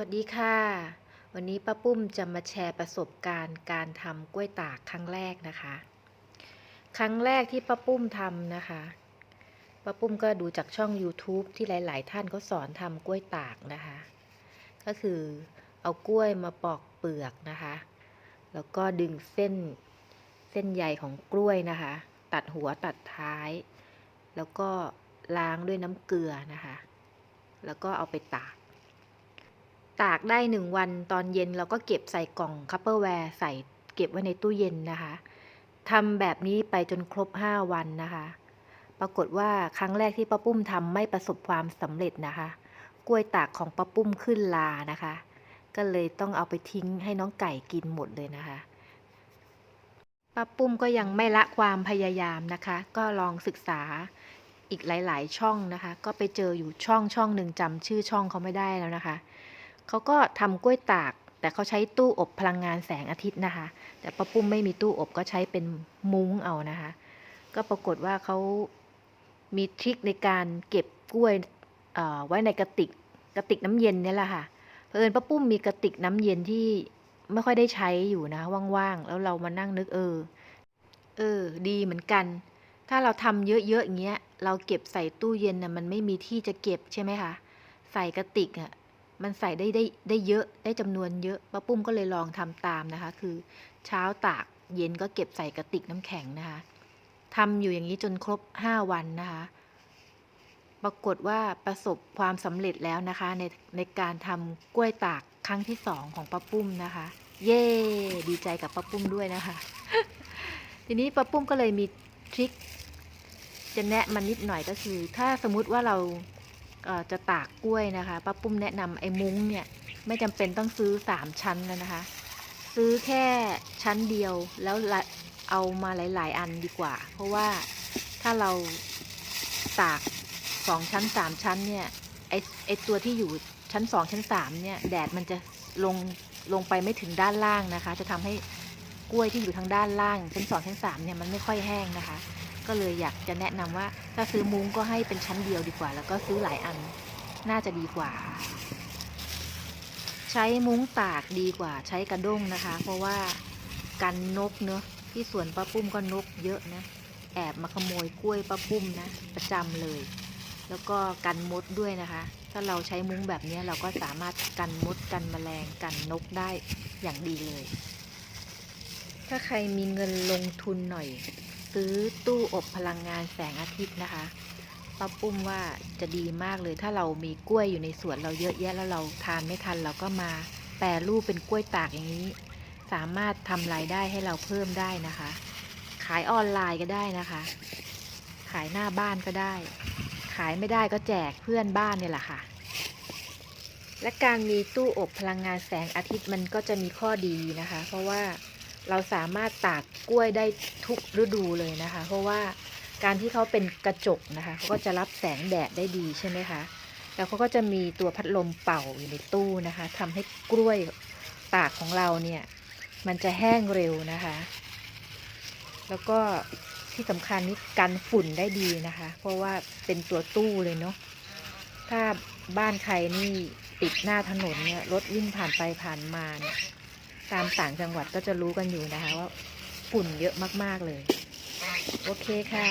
วัสดีค่ะ วันนี้ป้าปุ้มจะมาแชร์ประสบการณ์การทำกล้วยตากครั้งแรกนะคะ ครั้งแรกที่ป้าปุ้มทำนะคะป้าปุ้มก็ดูจากช่อง YouTube ที่หลาย ๆ ท่านก็สอนทำกล้วยตากนะคะ ก็คือเอากล้วยมาปอกเปลือกนะคะ แล้วก็ดึงเส้นเส้นใยของกล้วยนะคะ ตัดหัวตัดท้าย แล้วก็ล้างด้วยน้ำเกลือนะคะ แล้วก็เอาไปตาก ตากได้หนึ่งวันตอนเย็นเราก็เก็บใส่กล่องคัพเปอร์แวร์ใส่เก็บไว้ในตู้เย็นนะคะทำแบบนี้ไปจนครบ 5 วันนะคะ ปรากฏว่าครั้งแรกที่ป้าปุ้มทำไม่ประสบความสำเร็จนะคะ กล้วยตากของป้าปุ้มขึ้นลานะคะ ก็เลยต้องเอาไปทิ้งให้น้องไก่กินหมดเลยนะคะป้าปุ้มก็ยังไม่ละความพยายามนะคะ ก็ลองศึกษาอีกหลาย ๆ ช่องนะคะ ก็ไปเจออยู่ช่องช่องหนึ่งจำชื่อช่องเขาไม่ได้แล้วนะคะ เขาก็ทำกล้วยตาก แต่เขาใช้ตู้อบพลังงานแสงอาทิตย์นะคะ แต่ป้าปุ้มไม่มีตู้อบก็ใช้เป็นมุ้งเอานะคะ ก็ปรากฏว่าเขามีทริคในการเก็บกล้วยไว้ในกระติกกระติกน้ำเย็นนี่แหละค่ะเผอิญป้าปุ้มมีกระติกน้ำเย็นที่ไม่ค่อยได้ใช้อยู่นะว่างๆแล้วเรามานั่งนึกเออ เออ ดีเหมือนกัน ถ้าเราทำเยอะๆอย่างเงี้ย เราเก็บใส่ตู้เย็นน่ะมันไม่มีที่จะเก็บใช่ไหมคะใส่กระติกอะ มันใส่ได้ได้ได้เยอะได้จำนวนเยอะป้าปุ้มก็เลยลองทำตามนะคะ คือเช้าตากเย็นก็เก็บใส่กระติกน้ำแข็งนะคะทำอยู่อย่างนี้จนครบ 5 วันนะคะ ปรากฏว่าประสบความสำเร็จแล้วนะคะ ในในการทำกล้วยตากครั้งที่สองของป้าปุ้มนะคะ เย่ดีใจกับป้าปุ้มด้วยนะคะ ทีนี้ป้าปุ้มก็เลยมีทริคจะแนะมันนิดหน่อยก็คือ ถ้าสมมุติว่าเรา จะตากกล้วยนะคะป้าปุ้มแนะนำไอ้มุ้งเนี่ยไม่จำเป็นต้องซื้อสามชั้นแล้วนะคะ ซื้อแค่ชั้นเดียวแล้วเอามาหลาย ๆ อันดีกว่า เพราะว่าถ้าเราตากสองชั้นสามชั้นเนี่ยไอไอตัวที่อยู่ชั้นสองชั้นสามเนี่ยแดดมันจะลงลงไปไม่ถึงด้านล่างนะคะ จะทำให้กล้วยที่อยู่ทางด้านล่างชั้นสองชั้นสามเนี่ยมันไม่ค่อยแห้งนะคะ ก็เลยอยากจะแนะนำว่า ถ้าซื้อมุ้งก็ให้เป็นชั้นเดียวดีกว่า แล้วก็ซื้อหลายอันน่าจะดีกว่า ใช้มุ้งตากดีกว่า ใช้กระด้งนะคะ เพราะว่ากันนกเนอะที่สวนป้าปุ้มก็นกเยอะนะ แอบมาขโมยกล้วยป้าปุ้มนะ ประจำเลย แล้วก็กันมดด้วยนะคะ ถ้าเราใช้มุ้งแบบนี้เราก็สามารถกันมดกันแมลงกันนกได้อย่างดีเลย ถ้าใครมีเงินลงทุนหน่อย ซื้อตู้อบพลังงานแสงอาทิตย์นะคะป้าปุ้มว่าจะดีมากเลยถ้าเรามีกล้วยอยู่ในสวนเราเยอะแยะแล้วเราทานไม่ทันเราก็มาแปรรูปเป็นกล้วยตากอย่างนี้ สามารถทำรายได้ให้เราเพิ่มได้นะคะ ขายออนไลน์ก็ได้นะคะ ขายหน้าบ้านก็ได้ ขายไม่ได้ก็แจกเพื่อนบ้านเนี่ยแหละค่ะ และการมีตู้อบพลังงานแสงอาทิตย์มันก็จะมีข้อดีนะคะ เพราะว่า เราสามารถตากกล้วยได้ทุกฤดูเลยนะคะ เพราะว่าการที่เขาเป็นกระจกนะคะเขาก็จะรับแสงแดดได้ดีใช่ไหมคะ แล้วเขาก็จะมีตัวพัดลมเป่าอยู่ในตู้นะคะทำให้กล้วยตากของเราเนี่ย มันจะแห้งเร็วนะคะ แล้วก็ที่สำคัญนี่กันฝุ่นได้ดีนะคะ เพราะว่าเป็นตัวตู้เลยเนาะ ถ้าบ้านใครนี่ติดหน้าถนนเนี่ยรถวิ่งผ่านไปผ่านมาเนี่ย ตามต่างจังหวัดก็จะรู้กันอยู่นะคะว่าฝุ่นเยอะมากๆเลย โอเคค่ะ